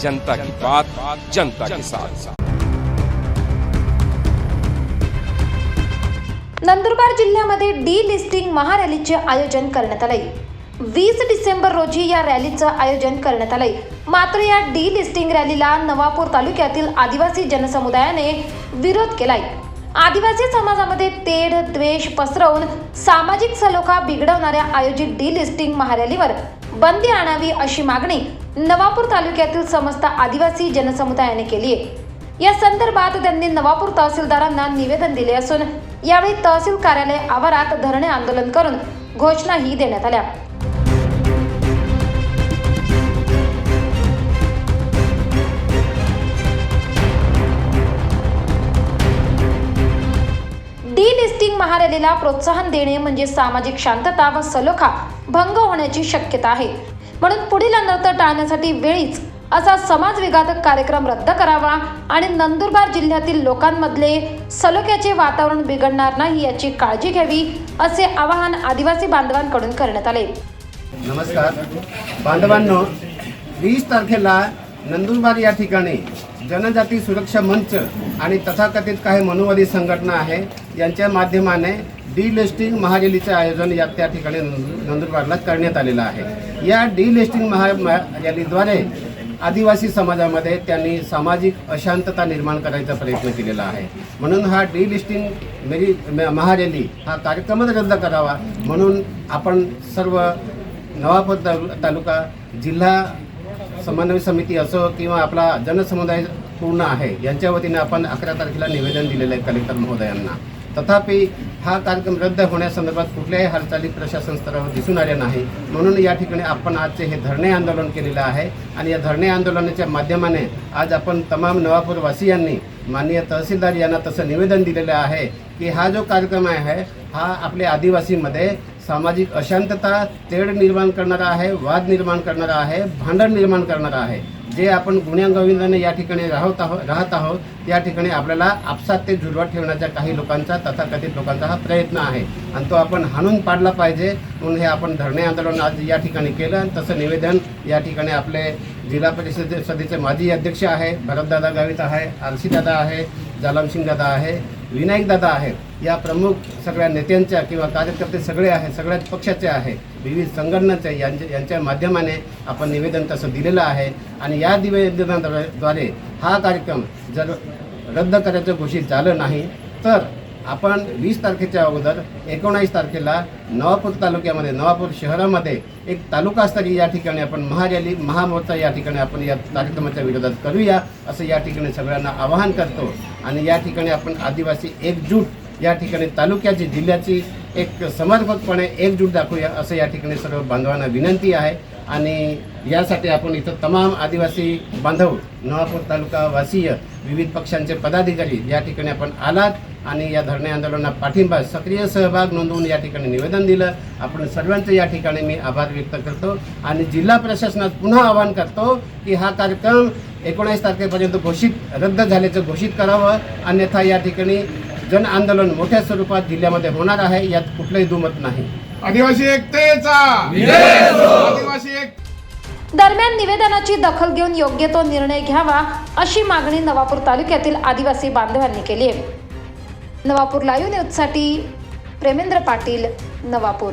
जनता की बात जनता के साथ। नंदुरबार जिल्ह्यामध्ये डी लिस्टिंग महारॅलीचे आयोजन करण्यात आले वीस डिसेंबर रोजी या रॅलीचं आयोजन करण्यात आले मात्र या डी लिस्टिंग रॅलीला नवापूर तालुक्यातील आदिवासी जनसमुदायाने विरोध केलाय. आदिवासी समाजामध्ये तेढ द्वेष पसरवून सामाजिक सलोखा बिघडवणाऱ्या आयोजित डी लिस्टिंग महारॅलीवर बंदी आणावी अशी मागणी नवापूर तालुक्यातील समस्त आदिवासी जनसमुदायाने केली आहे. या संदर्भात त्यांनी नवापूर तहसीलदारांना निवेदन दिले असून यावेळी तहसील कार्यालय आवारात धरणे आंदोलन करून घोषणाही देण्यात आल्या. लिस्टिंग प्रोत्साहन देणे म्हणजे सामाजिक शांतता व सलोखा भंग होण्याची शक्यता आहे. म्हणून पुढील अनर्थ टाळण्यासाठी वेळीच असा समाजविघातक कार्यक्रम रद्द करावा आणि नंदुरबार जिल्ह्यातील लोकांमधले सलोख्याचे वातावरण बिघडणार नाही याची काळजी घ्यावी असे आवाहन आदिवासी बांधवांकडून करण्यात आले. नमस्कार. बांधवांनो वीस तारखेला नंदुरबार या ठिकाणी जनजाती सुरक्षा मंच आणि तथाकथित काही मनुवादी संघटना आहे यांच्या माध्यमाने डी लिस्टिंग महारॅलीचे आयोजन या त्या ठिकाणी नंदुरबारला करण्यात आलेलं आहे. या डीलिस्टिंग महा महा- रॅलीद्वारे आदिवासी समाजामध्ये त्यांनी सामाजिक अशांतता निर्माण करायचा प्रयत्न केलेला आहे. म्हणून हा डीलिस्टिंग मेरी म- महारॅली हा कार्यक्रमच रद्द करावा म्हणून आपण सर्व नवापूर तालु तालुका जिल्हा समन्वय समिती असो किंवा आपला जनसमुदाय पूर्ण आहे यांच्या वतीने आपण अकरा तारखेला निवेदन दिलेलं आहे कलेक्टर महोदयांना. तथापि हा कार्यक्रम रद्द होण्यासंदर्भात कुठल्याही हालचाली प्रशासन स्तरावर दिसून आल्या नाही. म्हणून या ठिकाणी आपण आजचे हे धरणे आंदोलन केलेलं आहे आणि या धरणे आंदोलनाच्या माध्यमाने आज आपण तमाम नवापूरवासियांनी माननीय तहसीलदार यांना तसं निवेदन दिलेलं आहे की हा जो कार्यक्रम आहे हा आपल्या आदिवासीमध्ये सामाजिक अशांतता तेढ निर्माण करणारा आहे वाद निर्माण करणारा आहे भांडण निर्माण करणारा आहे. जे आपण गुण्यागोविंदाने या ठिकाणी राहत आहोत राहत आहोत या ठिकाणी आपल्याला आपसात ते जुळवा ठेवण्याच्या काही लोकांचा तथाकथित लोकांचा हा प्रयत्न आहे. आणि तो आपण हाणून पाडला पाहिजे म्हणून हे आपण धरणे आंदोलन आज या ठिकाणी केलं. आणि तसं निवेदन या ठिकाणी आपले जिल्हा परिषद सभेचे माजी अध्यक्ष आहे भरतदादा गावित आहे आरसीदादा आहे दादा आहे विनायक दादा आहेत या प्रमुख सगळ्या नेत्यांच्या किंवा कार्यकर्ते सगळे आहे सगळ्याच पक्षाचे आहे विविध संघटनाचे यांच्या यांच्या माध्यमाने आपण निवेदन तसं दिलेलं आहे. आणि या निवेदनाद्वारे हा कार्यक्रम जर रद्द करायचं घोषित झालं नाही तर आपण वीस तारखेच्या अगोदर एकोणावीस तारखेला नवापूर तालुक्यामध्ये नवापूर शहरामध्ये एक तालुकास्तरीय या ठिकाणी आपण महारॅली महामोर्चा या ठिकाणी आपण या कार्यक्रमाच्या विरोधात करूया असं या ठिकाणी सगळ्यांना आवाहन करतो. आणि या ठिकाणी आपण आदिवासी एकजूट या ठिकाणी तालुक्याची जिल्ह्याची एक समर्पकपणे एकजूट दाखवूया असं या ठिकाणी सर्व बांधवांना विनंती आहे. आणि यासाठी आपण इथं तमाम आदिवासी बांधव नवापूर तालुका वासीय विविध पक्षांचे पदाधिकारी या ठिकाणी आपण आलात आणि या धरणे आंदोलनात पाठिंबा सक्रिय सहभाग नोंदवून या ठिकाणी निवेदन दिलं. आपण सर्वांचे या ठिकाणी मी आभार व्यक्त करतो आणि जिल्हा प्रशासनात पुन्हा आवाहन करतो की हा कार्यक्रम एकोणीस तारखेपर्यंत घोषित रद्द झाल्याचं घोषित करावं. अन्यथा या ठिकाणी जन आंदोलन मोठ्या स्वरूपात जिल्ह्यामध्ये होणार आहे यात कुठलंही दुमत नाही. आदिवासी एकतेचा. आदिवासी एक दरम्यान निवेदनाची दखल घेऊन योग्य तो निर्णय घ्यावा अशी मागणी नवापूर तालुक्यातील आदिवासी बांधवांनी केली आहे. नवापूर लाईव्ह न्यूजसाठी प्रेमेंद्र पाटील नवापूर.